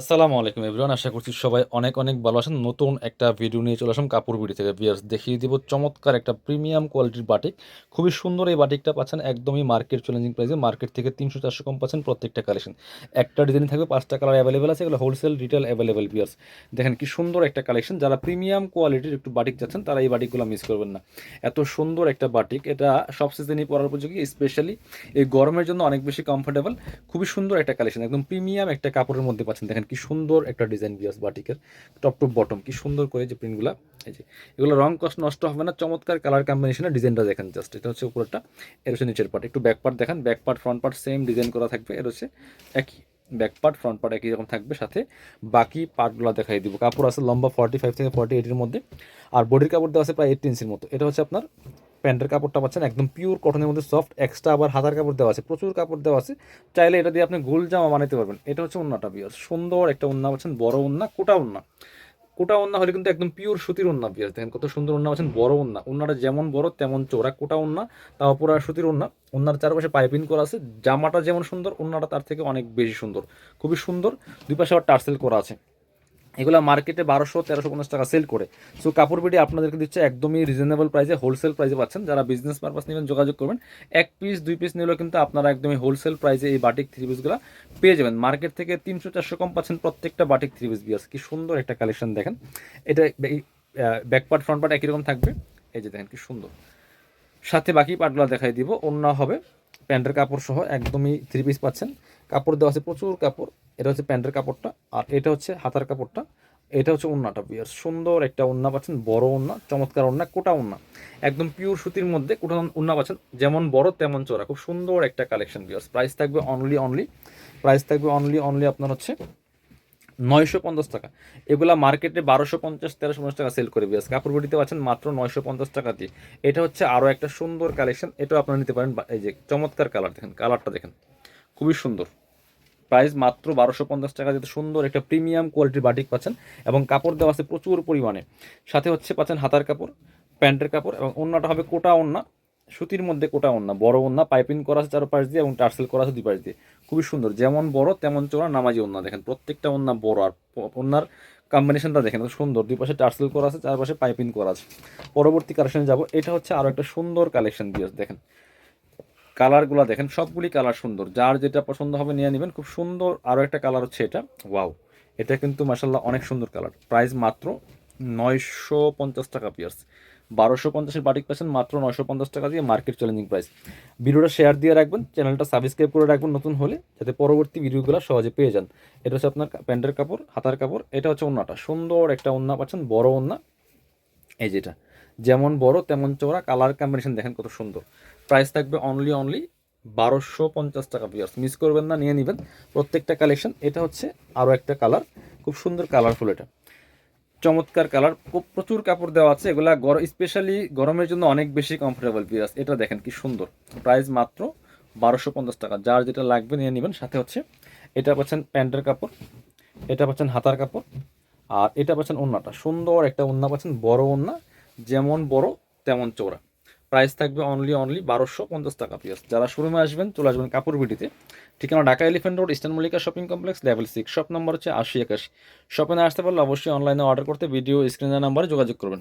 আসসালামু আলাইকুম এভরিওয়ান, আশা করছি সবাই অনেক অনেক ভালো আছেন। নতুন একটা ভিডিও নিয়ে চলে আসলাম কাপড় বিড়ি থেকে। বিয়ার্স, দেখিয়ে দিব চমৎকার একটা প্রিমিয়াম কোয়ালিটির বাটিক খুবই সুন্দর এই বাটিকটা পাচ্ছেন, একদমই মার্কেট চ্যালেঞ্জিং প্রাইসে মার্কেট থেকে তিনশো চারশো কম পাচ্ছেন প্রত্যেকটা কালেকশন একটা ডিজাইন থাকবে, পাঁচটা কালার অ্যাভেলেবেল আছে, এগুলো হোলসেল রিটেল অ্যাভেলেবেল বিয়ার্স। দেখেন কি সুন্দর একটা কালেকশন যারা প্রিমিয়াম কোয়ালিটির একটু বাটিক যাচ্ছেন, তারা এই বাটিকগুলো মিস করবেন না। এত সুন্দর একটা বাটিক এটা সব সিজনই পরার উপযোগী স্পেশালি এই গরমের জন্য অনেক বেশি কমফোর্টেবল খুবই সুন্দর একটা কালেকশন একদম প্রিমিয়াম একটা কাপড়ের মধ্যে পাচ্ছেন। দেখেন কি সুন্দর একটা ডিজাইন বিয়াস বাটিকের টপ টু বটম কি সুন্দর করে যে প্রিন্টগুলো এই যে, এগুলো রং কষ্ট নষ্ট হবে না, চমৎকার কালার কম্বিনেশনের ডিজাইনটা দেখেন জাস্ট এটা হচ্ছে উপরটা এটা হচ্ছে নিচের পার্ট একটু ব্যাক পার্ট দেখেন back part front part same design করা থাকবে এটা হচ্ছে একই ব্যাক পার্ট ফ্রন্ট পার্ট একই রকম থাকবে, সাথে বাকি পার্টগুলো দেখাই দিব, কাপড় আছে লম্বা ফর্টি ফাইভ থেকে ফর্টি এইটের মধ্যে, আর বডির কাপড় দেওয়া আছে প্রায় এইট ইঞ্চির মতো, এটা হচ্ছে আপনার প্যান্টের কাপড়টা পাচ্ছেন, একদম পিওর কটনের মধ্যে সফট এক্সট্রা আবার হাতার কাপড় দেওয়া আছে, প্রচুর কাপড় দেওয়া আছে। চাইলে এটা দিয়ে আপনি গোল জামা বানাতে পারবেন। এটা হচ্ছে উন্নাটা বিয়ার সুন্দর একটা উন্না পাচ্ছেন, বড় উন্না কোটা উন্না কোটা উন্না হলে কিন্তু একদম পিওর সুতির উন্না বিয়ার দেখেন কত সুন্দর উন্না পাচ্ছেন, বড় উন্না উন্নাটা যেমন বড়, তেমন চোরা কোটা উন্না তাও পুরো সুতির উন্না উন্নার চারপাশে পাইপিং করা আছে, জামাটা যেমন সুন্দর উন্নাটা তার থেকে অনেক বেশি সুন্দর। খুবই সুন্দর, দুই পাশে আবার টার্সেল করা আছে। এগুলো মার্কেটে বারোশো, তেরোশো, পঞ্চাশ টাকা সেল করে। সো কাপড় বিডি আপনাদেরকে দিচ্ছে একদমই রিজনেবল প্রাইসে হোলসেল প্রাইসে পাচ্ছেন। যারা বিজনেস পারপাস নেবেন, যোগাযোগ করবেন। এক পিস দুই পিস নিলেও কিন্তু আপনারা একদমই হোলসেল প্রাইসে এই বাটিক থ্রি পিসগুলো পেয়ে যাবেন। মার্কেট থেকে তিনশো, চারশো কম পাচ্ছেন প্রত্যেকটা বাটিক থ্রি পিস বিয়ার্স কি সুন্দর একটা কালেকশন দেখেন। এটা ব্যাক পার্ট ফ্রন্ট পার্ট একই রকম থাকবে। এই যে দেখেন কি সুন্দর। সাথে বাকি পার্টগুলো দেখাই দিব। অন্য হবে প্যান্টের কাপড় সহ একদমই থ্রি পিস পাচ্ছেন। কাপড় দেওয়া আছে প্রচুর কাপড়। এটা হচ্ছে প্যান্টের কাপড়টা, আর এটা হচ্ছে হাতার কাপড়টা। এটা হচ্ছে ওন্নাটা বিয়ার সুন্দর একটা ওন্না পাচ্ছেন, বড় ওন্না চমৎকার ওন্না কোটা ওন্না একদম পিওর সুতির মধ্যে কোটা ওন্না পাচ্ছেন, যেমন বড় তেমন চোরা খুব সুন্দর একটা কালেকশন বিয়ার্স প্রাইস থাকবে অনলি অনলি প্রাইস থাকবে অনলি অনলি আপনার হচ্ছে নয়শো পঞ্চাশ টাকা। এগুলা মার্কেটে বারোশো পঞ্চাশ, তেরোশো পঞ্চাশ টাকা সেল করে বিয়াস কাপড় বডিতে পাচ্ছেন মাত্র নয়শো পঞ্চাশ টাকা দিয়ে। এটা হচ্ছে আরও একটা সুন্দর কালেকশন এটাও আপনারা নিতে পারেন এই যে চমৎকার কালার দেখেন কালারটা দেখেন। খুবই সুন্দর। প্রাইস মাত্র বারোশো পঞ্চাশ টাকা। যেতে সুন্দর একটা প্রিমিয়াম কোয়ালিটির বাটিক পাচ্ছেন এবং কাপড় দেওয়া আছে প্রচুর পরিমাণে। সাথে হচ্ছে পাচ্ছেন হাতার কাপড়, প্যান্টের কাপড় এবং অন্যটা হবে কোটা ওন্না সুতির মধ্যে কোটা ওন্না বড় ওন্না পাইপিং করা আছে চার পাশ দিয়ে এবং টার্সেল করা আছে দুই পাশ দিয়ে। খুবই সুন্দর, যেমন বড় তেমন চোরা নামাজি ওন্না দেখেন, প্রত্যেকটা ওন্না বড় আর ওন্নার কম্বিনেশনটা দেখেন সুন্দর, দুই পাশে টার্সেল করা আছে চারপাশে পাইপিং করা আছে। পরবর্তী কালেকশনে যাব, এটা হচ্ছে আরও একটা সুন্দর কালেকশন দিয়ে দেখেন। কালারগুলো দেখেন, সবগুলি কালার সুন্দর। যার যেটা পছন্দ হবে নিয়ে নেবেন। খুব সুন্দর আরও একটা কালার হচ্ছে এটা। ওয়াও। এটা কিন্তু মাসাল্লাহ অনেক সুন্দর কালার। প্রাইস মাত্র নয়শো পঞ্চাশ টাকা, পিয়ার্স। বারোশো পঞ্চাশের বাটিক পাচ্ছেন মাত্র নয়শো পঞ্চাশ টাকা দিয়ে মার্কেট চ্যালেঞ্জিং প্রাইস। ভিডিওটা শেয়ার দিয়ে রাখবেন, চ্যানেলটা সাবস্ক্রাইব করে রাখবেন নতুন হলে, যাতে পরবর্তী ভিডিওগুলো সহজে পেয়ে যান। এটা হচ্ছে আপনার প্যান্টের কাপড়, হাতার কাপড়, এটা হচ্ছে ওন্নাটা। সুন্দর একটা ওন্না পাচ্ছেন, বড় ওন্না। এই যেটা যেমন বড়, তেমন চওড়া। কালার কম্বিনেশন দেখেন কত সুন্দর। প্রাইস থাকবে অনলি অনলি বারোশো পঞ্চাশ টাকা পিয়ার্স মিস করবেন না, নিয়ে নেবেন। প্রত্যেকটা কালেকশন এটা হচ্ছে আরও একটা কালার খুব সুন্দর কালারফুল এটা। চমৎকার কালার খুব প্রচুর কাপড় দেওয়া আছে। এগুলা গরম স্পেশালি গরমের জন্য অনেক বেশি কমফোর্টেবল পিয়ার্স এটা দেখেন কি সুন্দর। প্রাইস মাত্র বারোশো পঞ্চাশ টাকা। যার যেটা লাগবে নিয়ে নেবেন। সাথে হচ্ছে, এটা পাচ্ছেন প্যান্টের কাপড়, এটা পাচ্ছেন হাতার কাপড়, আর এটা পাচ্ছেন ওন্নাটা। সুন্দর একটা ওন্না পাচ্ছেন, বড় ওন্না। যেমন বড়, তেমন চৌড়া প্রাইস থাকবে অনলি অনলি বারোশো পঞ্চাশ টাকা পিস যারা শোরুমে আসবেন, চলে আসবেন কাপড় বিটিতে ঠিকানা Dhaka elephant road eastern Mallika shopping complex level six shop number হচ্ছে আশি একাশি। শপে না আসতে পারলে অবশ্যই অনলাইনে অর্ডার করতে ভিডিও স্ক্রিনের নাম্বারে যোগাযোগ করবেন।